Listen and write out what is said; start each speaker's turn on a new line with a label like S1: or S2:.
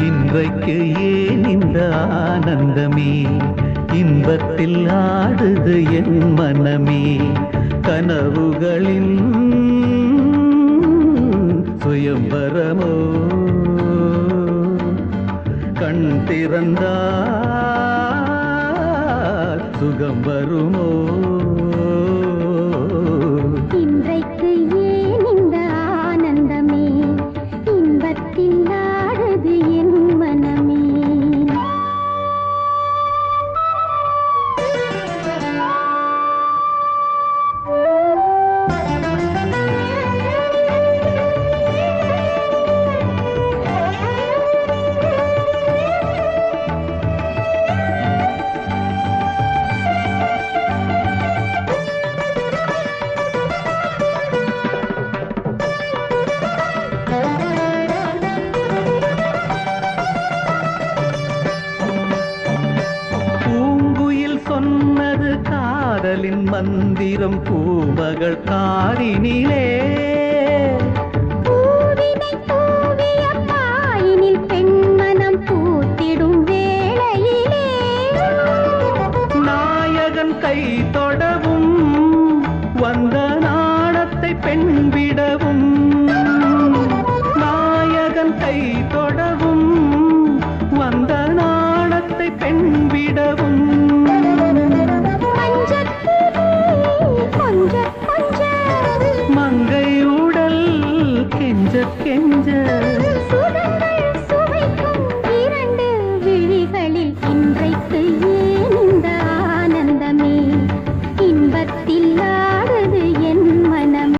S1: இன்றைக்கு ஏன் இந்த ஆனந்தமே? இன்பத்தில் ஆடுது என் மனமே கனவுகளின் சுயம்பரமோ? கண் திறந்தால் சுகம் வருமோ? காதலின் மந்திரம் பூமகள் காரினிலே. கை தொடவும் வந்த நாணத்தை பெண் விடவும். நாயகன் கை தொடவும் வந்த நாணத்தை பெண் விடவும்.
S2: கொஞ்ச கொஞ்ச
S1: மங்கை உடல் கெஞ்ச கெஞ்ச.